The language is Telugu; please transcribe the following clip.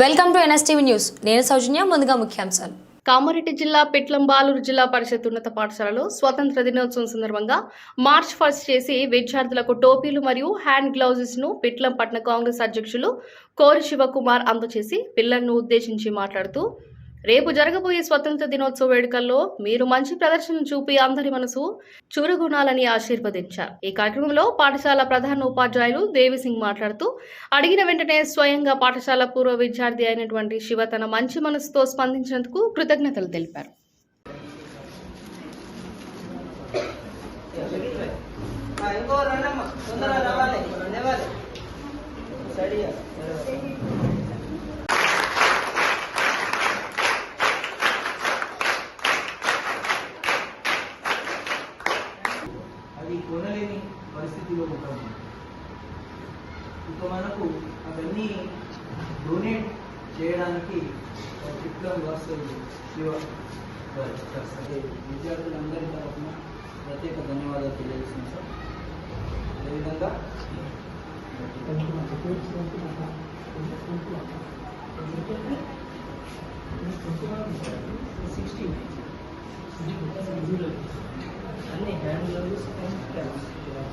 Welcome to NSTV news. నేను సౌజన్య ముందుగా ముఖ్యాంశాలు. కామారెడ్డి జిల్లా పిట్లం బాలూరు జిల్లా పరిషత్ ఉన్నత పాఠశాలలో స్వతంత్ర దినోత్సవం సందర్భంగా మార్చ్ ఫస్ట్ చేసి విద్యార్థులకు టోపీలు మరియు హ్యాండ్ గ్లౌజెస్ను పిట్లం పట్టణ కాంగ్రెస్ అధ్యక్షులు కోరి శివకుమార్ అందజేసి పిల్లలను ఉద్దేశించి మాట్లాడుతూ రేపు జరగబోయే స్వతంత్ర దినోత్సవ వేడుకల్లో మీరు మంచి ప్రదర్శన చూపి అందరి మనసు చూరగొనాలని ఆశీర్వదించారు. ఈ కార్యక్రమంలో పాఠశాల ప్రధాన ఉపాధ్యాయులు దేవిసింగ్ మాట్లాడుతూ అడిగిన వెంటనే స్వయంగా పాఠశాల పూర్వ విద్యార్థి అయినటువంటి శివ తన మంచి మనసుతో స్పందించినందుకు కృతజ్ఞతలు తెలిపారు. ఆ, ఇంకో కొనలేని పరిస్థితిలో ఉంటాం. ఇక మనకు అవన్నీ డొనేట్ చేయడానికి చిత్రం వస్తుంది. శివ అదే విద్యార్థులందరి తరఫున ప్రత్యేక ధన్యవాదాలు తెలియజేస్తున్నాం సార్. అదేవిధంగా సిక్స్టీన్ and those.